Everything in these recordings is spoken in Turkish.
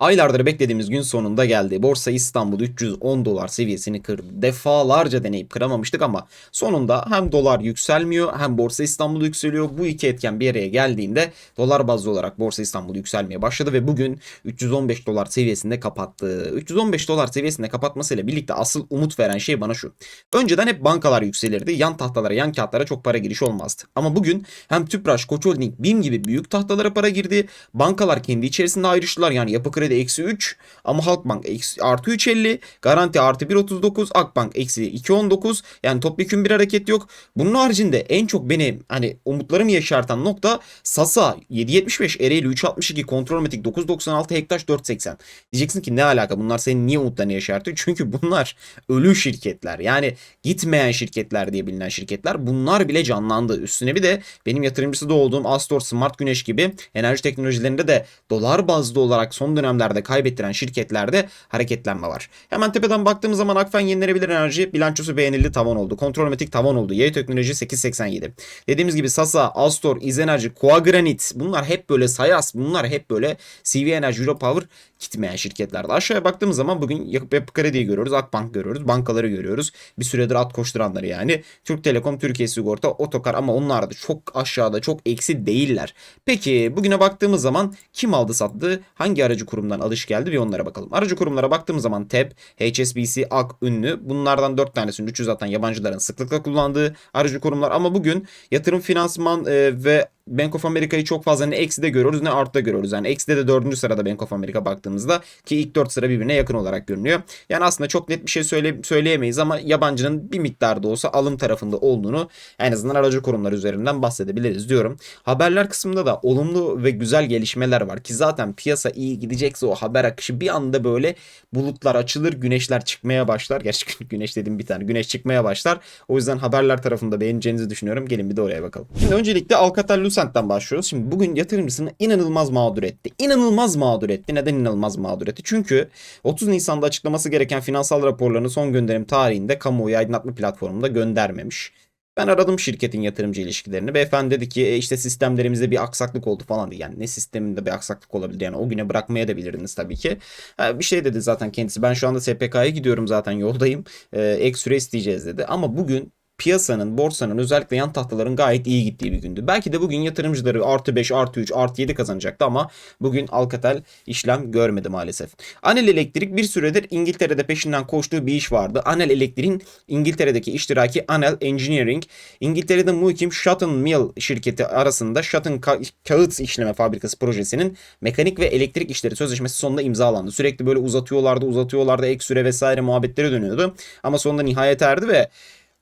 Aylardır beklediğimiz gün sonunda geldi. Borsa İstanbul 310 dolar seviyesini kırdı. Defalarca deneyip kıramamıştık ama sonunda hem dolar yükselmiyor hem Borsa İstanbul yükseliyor. Bu iki etken bir araya geldiğinde dolar bazlı olarak Borsa İstanbul yükselmeye başladı ve bugün 315 dolar seviyesinde kapattı. 315 dolar seviyesinde kapatmasıyla birlikte asıl umut veren şey bana şu. Önceden hep bankalar yükselirdi. Yan tahtalara, yan kağıtlara çok para giriş olmazdı. Ama bugün hem Tüpraş, Koç Holding, BİM gibi büyük tahtalara para girdi. Bankalar kendi içerisinde ayrıştılar. Yani Yapı Kredi eksi 3 ama Halkbank eksi, artı 3.50 Garanti artı 1.39 Akbank eksi 2.19 yani topyekun bir hareket yok. Bunun haricinde en çok beni hani umutlarımı yaşartan nokta Sasa 7.75 Ereğli 3.62 Kontrolmatik 9.96 Hektaş 4.80 diyeceksin ki ne alaka bunlar senin niye umutlarını yaşartıyor? Çünkü bunlar ölü şirketler yani gitmeyen şirketler diye bilinen şirketler bunlar bile canlandı. Üstüne bir de benim yatırımcısı da olduğum Astor Smart Güneş gibi enerji teknolojilerinde de dolar bazlı olarak son dönemlerde kaybettiren şirketlerde hareketlenme var. Hemen tepeden baktığımız zaman Akfen yenilenebilir enerji bilançosu beğenildi tavan oldu. Kontrolmatik tavan oldu. Yay teknoloji 8.87. Dediğimiz gibi Sasa, Astor, İzenerji, Coagranit bunlar hep böyle Sayas bunlar hep böyle CV Enerji, Europower gitmeyen şirketlerde. Aşağıya baktığımız zaman bugün Yapı Kredi'yi görüyoruz, Akbank görüyoruz, bankaları görüyoruz. Bir süredir at koşturanları yani. Türk Telekom, Türkiye Sigorta, Otokar ama onlar da çok aşağıda, çok eksi değiller. Peki bugüne baktığımız zaman kim aldı sattı? Hangi aracı kurumdan alış geldi bir onlara bakalım. Aracı kurumlara baktığımız zaman TEP, HSBC, AK, Ünlü bunlardan 4 tanesini 300 atan yabancıların sıklıkla kullandığı aracı kurumlar ama bugün yatırım finansman e, ve Bank of America'yı çok fazla ne ekside görüyoruz ne artta görüyoruz. Yani ekside de 4. sırada Bank of America baktığımızda ki ilk 4 sıra birbirine yakın olarak görünüyor. Yani aslında çok net bir şey söyle, söyleyemeyiz ama yabancının bir miktarda olsa alım tarafında olduğunu en azından aracı kurumlar üzerinden bahsedebiliriz diyorum. Haberler kısmında da olumlu ve güzel gelişmeler var ki zaten piyasa iyi gidecekse o haber akışı bir anda böyle bulutlar açılır, güneşler çıkmaya başlar. Gerçi güneş dedim bir tane. Güneş çıkmaya başlar. O yüzden haberler tarafında beğeneceğinizi düşünüyorum. Gelin bir de oraya bakalım. Şimdi öncelikle Alcatel Lucent'ten başlıyoruz. Şimdi bugün yatırımcısını inanılmaz mağdur etti. İnanılmaz mağdur etti. Neden inanılmaz mağdur etti? Çünkü 30 Nisan'da açıklaması gereken finansal raporlarını son gönderim tarihinde kamuoyu aydınlatma platformunda göndermemiş. Ben aradım şirketin yatırımcı ilişkilerini. Beyefendi dedi ki e, işte sistemlerimizde bir aksaklık oldu falan diye. Yani ne sisteminde bir aksaklık olabilir yani o güne bırakmaya da bilirdiniz tabii ki. Ha, bir şey dedi zaten kendisi. Ben şu anda SPK'ya gidiyorum zaten yoldayım. Ee, ek süre isteyeceğiz dedi. Ama bugün piyasanın, borsanın özellikle yan tahtaların gayet iyi gittiği bir gündü. Belki de bugün yatırımcıları artı 5, artı 3, artı 7 kazanacaktı ama bugün Alcatel işlem görmedi maalesef. Anel Elektrik bir süredir İngiltere'de peşinden koştuğu bir iş vardı. Anel Elektrik'in İngiltere'deki iştiraki Anel Engineering, İngiltere'de muhkim Shotton Mill şirketi arasında Shotton Ka- Kağıt İşleme Fabrikası projesinin mekanik ve elektrik işleri sözleşmesi sonunda imzalandı. Sürekli böyle uzatıyorlardı, uzatıyorlardı, ek süre vesaire muhabbetleri dönüyordu. Ama sonunda nihayet erdi ve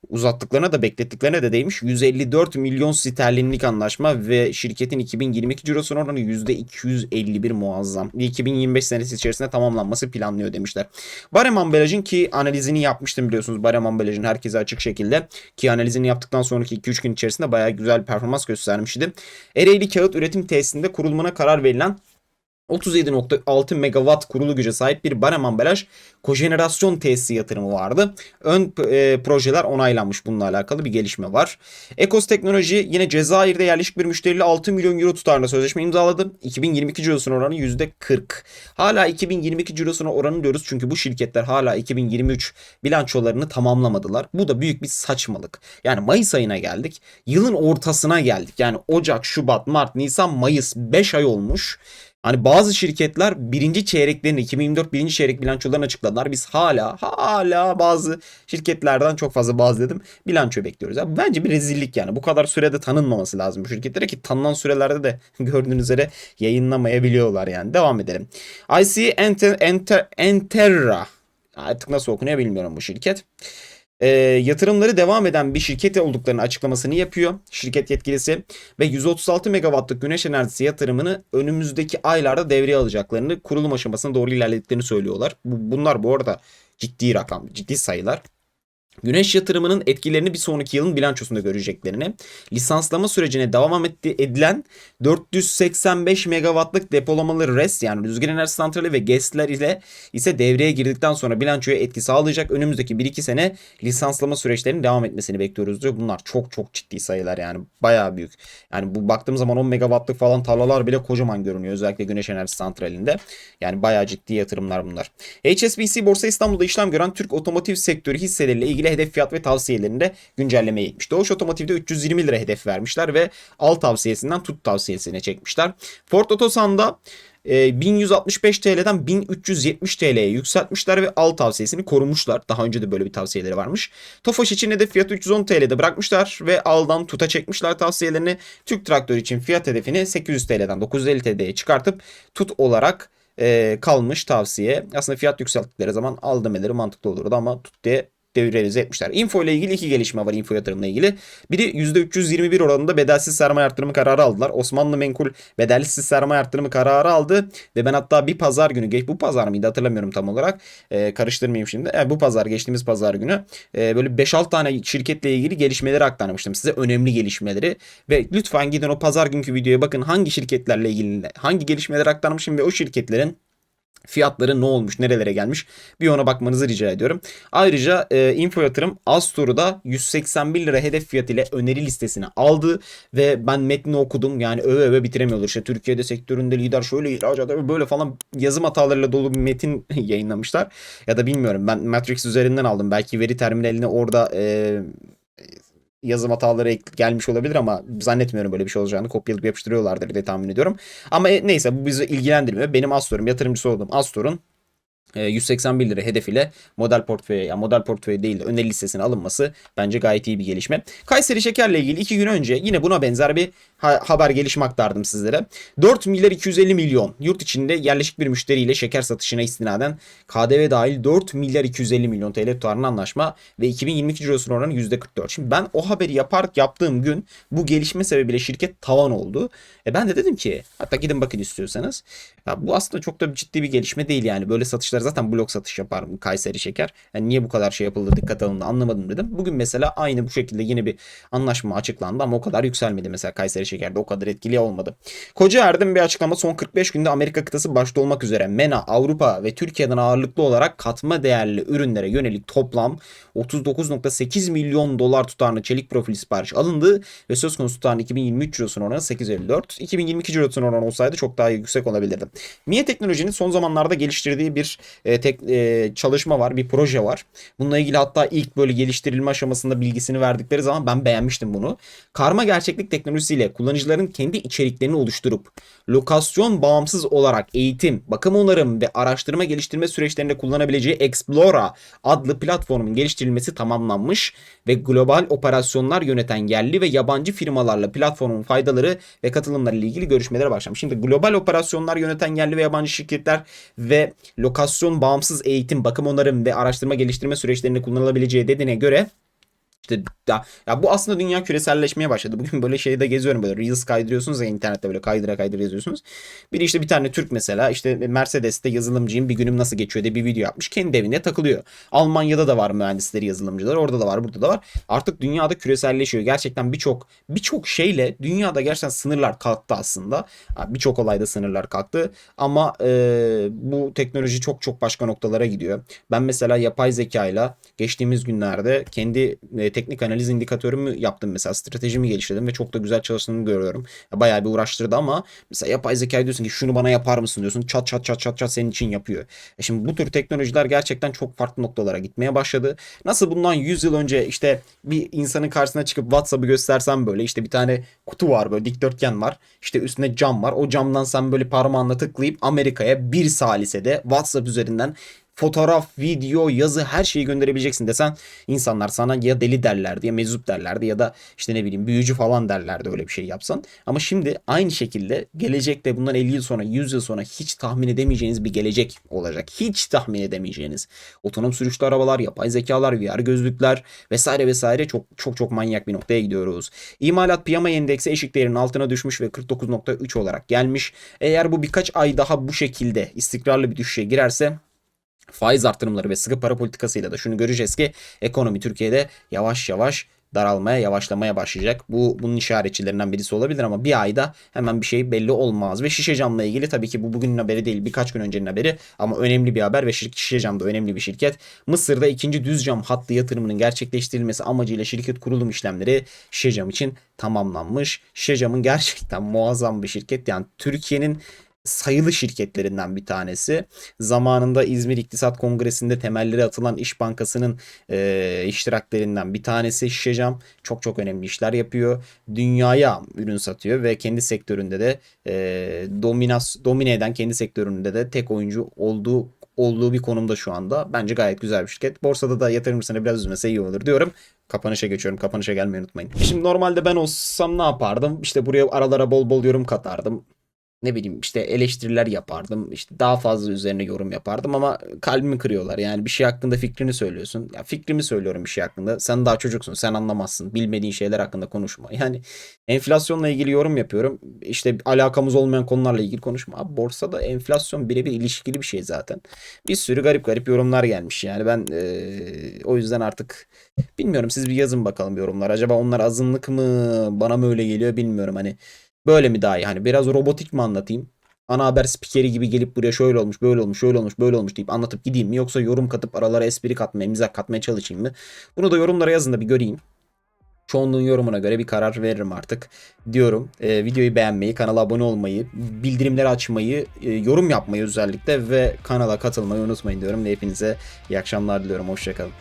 uzattıklarına da beklettiklerine de değmiş. 154 milyon sterlinlik anlaşma ve şirketin 2022 cirosunun oranı %251 muazzam. 2025 senesi içerisinde tamamlanması planlıyor demişler. Barem ambalajın ki analizini yapmıştım biliyorsunuz. Barem ambalajın herkese açık şekilde ki analizini yaptıktan sonraki 2-3 gün içerisinde bayağı güzel performans göstermişti. Ereğli kağıt üretim tesisinde kurulumuna karar verilen 37.6 megawatt kurulu güce sahip bir barem ambalaj kojenerasyon tesisi yatırımı vardı. Ön e, projeler onaylanmış bununla alakalı bir gelişme var. Ekos Teknoloji yine Cezayir'de yerleşik bir müşteriyle 6 milyon euro tutarında sözleşme imzaladı. 2022 cirosuna oranı %40. Hala 2022 cirosuna oranı diyoruz çünkü bu şirketler hala 2023 bilançolarını tamamlamadılar. Bu da büyük bir saçmalık. Yani Mayıs ayına geldik. Yılın ortasına geldik. Yani Ocak, Şubat, Mart, Nisan, Mayıs 5 ay olmuş. Hani bazı şirketler birinci çeyreklerini 2024 birinci çeyrek bilançolarını açıkladılar. Biz hala hala bazı şirketlerden çok fazla bazı dedim bilanço bekliyoruz. Ya bence bir rezillik yani. Bu kadar sürede tanınmaması lazım bu şirketlere ki tanınan sürelerde de gördüğünüz üzere yayınlamayabiliyorlar yani. Devam edelim. IC Enter, Enter, Enterra artık nasıl okunuyor bilmiyorum bu şirket e, yatırımları devam eden bir şirket olduklarını açıklamasını yapıyor şirket yetkilisi ve 136 megawattlık güneş enerjisi yatırımını önümüzdeki aylarda devreye alacaklarını kurulum aşamasına doğru ilerlediklerini söylüyorlar. Bu, bunlar bu arada ciddi rakam, ciddi sayılar. Güneş yatırımının etkilerini bir sonraki yılın bilançosunda göreceklerini, lisanslama sürecine devam edilen 485 megawattlık depolamalı RES yani rüzgar enerji santrali ve GES'ler ile ise devreye girdikten sonra bilançoya etki sağlayacak. Önümüzdeki 1-2 sene lisanslama süreçlerinin devam etmesini bekliyoruz diyor. Bunlar çok çok ciddi sayılar yani bayağı büyük. Yani bu baktığım zaman 10 megawattlık falan tarlalar bile kocaman görünüyor özellikle güneş enerji santralinde. Yani bayağı ciddi yatırımlar bunlar. HSBC Borsa İstanbul'da işlem gören Türk otomotiv sektörü hisseleriyle ilgili hedef fiyat ve tavsiyelerinde güncellemeye gitmiş. Doğuş Otomotiv'de 320 lira hedef vermişler ve al tavsiyesinden tut tavsiyesine çekmişler. Ford Otosan'da e, 1165 TL'den 1370 TL'ye yükseltmişler ve al tavsiyesini korumuşlar. Daha önce de böyle bir tavsiyeleri varmış. Tofaş için hedef fiyatı 310 TL'de bırakmışlar ve aldan tuta çekmişler tavsiyelerini. Türk Traktör için fiyat hedefini 800 TL'den 950 TL'ye çıkartıp tut olarak e, kalmış tavsiye. Aslında fiyat yükselttikleri zaman al demeleri mantıklı olurdu ama tut diye devralize etmişler. Info ile ilgili iki gelişme var info yatırımla ilgili. Biri %321 oranında bedelsiz sermaye arttırımı kararı aldılar. Osmanlı Menkul bedelsiz sermaye arttırımı kararı aldı ve ben hatta bir pazar günü geç bu pazar mıydı hatırlamıyorum tam olarak. E, karıştırmayayım şimdi. E, bu pazar geçtiğimiz pazar günü e, böyle 5-6 tane şirketle ilgili gelişmeleri aktarmıştım size. Önemli gelişmeleri ve lütfen gidin o pazar günkü videoya bakın hangi şirketlerle ilgili hangi gelişmeleri aktarmışım ve o şirketlerin fiyatları ne olmuş, nerelere gelmiş bir ona bakmanızı rica ediyorum. Ayrıca e, Info Yatırım Astor'da 181 lira hedef fiyat ile öneri listesine aldı ve ben metni okudum. Yani öve öve bitiremiyorlar. İşte Türkiye'de sektöründe lider şöyle ihracat böyle falan yazım hatalarıyla dolu bir metin yayınlamışlar. Ya da bilmiyorum ben Matrix üzerinden aldım. Belki veri terminaline orada e, yazım hataları gelmiş olabilir ama zannetmiyorum böyle bir şey olacağını kopyalayıp yapıştırıyorlardır diye tahmin ediyorum. Ama e, neyse bu bizi ilgilendirmiyor. Benim Astor'um yatırımcısı olduğum Astor'un 181 lira hedef ile model portföye yani model portföy değil de öneri listesine alınması bence gayet iyi bir gelişme. Kayseri Şeker'le ilgili 2 gün önce yine buna benzer bir ha- haber gelişme aktardım sizlere. 4 milyar 250 milyon yurt içinde yerleşik bir müşteriyle şeker satışına istinaden KDV dahil 4 milyar 250 milyon TL tutarlı anlaşma ve 2022 cirosun oranı %44. Şimdi ben o haberi yapar yaptığım gün bu gelişme sebebiyle şirket tavan oldu. E ben de dedim ki hatta gidin bakın istiyorsanız. Ya bu aslında çok da ciddi bir gelişme değil yani. Böyle satışlar zaten blok satış yapar Kayseri Şeker. Yani niye bu kadar şey yapıldı dikkat alındı anlamadım dedim. Bugün mesela aynı bu şekilde yine bir anlaşma açıklandı ama o kadar yükselmedi mesela Kayseri Şeker'de o kadar etkili olmadı. Koca Erdem bir açıklama son 45 günde Amerika kıtası başta olmak üzere MENA, Avrupa ve Türkiye'den ağırlıklı olarak katma değerli ürünlere yönelik toplam 39.8 milyon dolar tutarlı çelik profili sipariş alındı ve söz konusu tutarın 2023 cirosunun oranı 8.54. 2022 cirosunun oranı olsaydı çok daha yüksek olabilirdi. MIA Teknoloji'nin son zamanlarda geliştirdiği bir e, tek, e, çalışma var, bir proje var. Bununla ilgili hatta ilk böyle geliştirilme aşamasında bilgisini verdikleri zaman ben beğenmiştim bunu. Karma gerçeklik teknolojisiyle kullanıcıların kendi içeriklerini oluşturup lokasyon bağımsız olarak eğitim, bakım onarım ve araştırma geliştirme süreçlerinde kullanabileceği Explora adlı platformun geliştirilmesi tamamlanmış ve global operasyonlar yöneten yerli ve yabancı firmalarla platformun faydaları ve katılımları ilgili görüşmelere başlamış. Şimdi global operasyonlar yöneten yerli ve yabancı şirketler ve lokasyon bağımsız eğitim, bakım onarım ve araştırma geliştirme süreçlerinde kullanılabileceği dediğine göre işte ya, ya bu aslında dünya küreselleşmeye başladı. Bugün böyle şeyde geziyorum böyle Reels kaydırıyorsunuz ya internette böyle kaydıra kaydıra yazıyorsunuz. Biri işte bir tane Türk mesela işte Mercedes'te yazılımcıyım bir günüm nasıl geçiyor diye bir video yapmış. Kendi evinde takılıyor. Almanya'da da var mühendisleri yazılımcılar. Orada da var burada da var. Artık dünyada küreselleşiyor. Gerçekten birçok birçok şeyle dünyada gerçekten sınırlar kalktı aslında. Birçok olayda sınırlar kalktı. Ama e, bu teknoloji çok çok başka noktalara gidiyor. Ben mesela yapay zeka ile geçtiğimiz günlerde kendi e, teknik analiz indikatörümü yaptım mesela stratejimi geliştirdim ve çok da güzel çalıştığını görüyorum. Bayağı bir uğraştırdı ama mesela yapay zeka diyorsun ki şunu bana yapar mısın diyorsun çat çat çat çat çat senin için yapıyor. E şimdi bu tür teknolojiler gerçekten çok farklı noktalara gitmeye başladı. Nasıl bundan 100 yıl önce işte bir insanın karşısına çıkıp WhatsApp'ı göstersem böyle işte bir tane kutu var böyle dikdörtgen var. İşte üstünde cam var. O camdan sen böyle parmağınla tıklayıp Amerika'ya bir salisede WhatsApp üzerinden fotoğraf, video, yazı her şeyi gönderebileceksin desen insanlar sana ya deli derlerdi ya meczup derlerdi ya da işte ne bileyim büyücü falan derlerdi öyle bir şey yapsan. Ama şimdi aynı şekilde gelecekte bundan 50 yıl sonra 100 yıl sonra hiç tahmin edemeyeceğiniz bir gelecek olacak. Hiç tahmin edemeyeceğiniz. Otonom sürüşlü arabalar, yapay zekalar, VR gözlükler vesaire vesaire çok çok çok manyak bir noktaya gidiyoruz. İmalat piyama endeksi eşik değerinin altına düşmüş ve 49.3 olarak gelmiş. Eğer bu birkaç ay daha bu şekilde istikrarlı bir düşüşe girerse faiz artırımları ve sıkı para politikasıyla da şunu göreceğiz ki ekonomi Türkiye'de yavaş yavaş daralmaya, yavaşlamaya başlayacak. Bu bunun işaretçilerinden birisi olabilir ama bir ayda hemen bir şey belli olmaz. Ve şişe camla ilgili tabii ki bu bugünün haberi değil birkaç gün öncenin haberi ama önemli bir haber ve şirket şişe cam da önemli bir şirket. Mısır'da ikinci düz cam hattı yatırımının gerçekleştirilmesi amacıyla şirket kurulum işlemleri şişe cam için tamamlanmış. Şişe camın gerçekten muazzam bir şirket. Yani Türkiye'nin sayılı şirketlerinden bir tanesi. Zamanında İzmir İktisat Kongresi'nde temelleri atılan İş Bankası'nın e, iştiraklerinden bir tanesi Şişecam. Çok çok önemli işler yapıyor. Dünyaya ürün satıyor ve kendi sektöründe de e, dominas, domine eden kendi sektöründe de tek oyuncu olduğu olduğu bir konumda şu anda. Bence gayet güzel bir şirket. Borsada da yatırımcısına biraz üzmese iyi olur diyorum. Kapanışa geçiyorum. Kapanışa gelmeyi unutmayın. Şimdi normalde ben olsam ne yapardım? İşte buraya aralara bol bol yorum katardım ne bileyim işte eleştiriler yapardım. İşte daha fazla üzerine yorum yapardım ama kalbimi kırıyorlar. Yani bir şey hakkında fikrini söylüyorsun. Ya fikrimi söylüyorum bir şey hakkında. Sen daha çocuksun. Sen anlamazsın. Bilmediğin şeyler hakkında konuşma. Yani enflasyonla ilgili yorum yapıyorum. İşte alakamız olmayan konularla ilgili konuşma. Abi borsada enflasyon birebir ilişkili bir şey zaten. Bir sürü garip garip yorumlar gelmiş. Yani ben eee, o yüzden artık bilmiyorum. Siz bir yazın bakalım yorumlar. Acaba onlar azınlık mı? Bana mı öyle geliyor bilmiyorum. Hani Böyle mi daha iyi? Hani biraz robotik mi anlatayım? Ana haber spikeri gibi gelip buraya şöyle olmuş, böyle olmuş, şöyle olmuş, böyle olmuş deyip anlatıp gideyim mi? Yoksa yorum katıp aralara espri katmaya, mizah katmaya çalışayım mı? Bunu da yorumlara yazın da bir göreyim. Çoğunluğun yorumuna göre bir karar veririm artık diyorum. Ee, videoyu beğenmeyi, kanala abone olmayı, bildirimleri açmayı, e, yorum yapmayı özellikle ve kanala katılmayı unutmayın diyorum. Ve hepinize iyi akşamlar diliyorum. Hoşçakalın.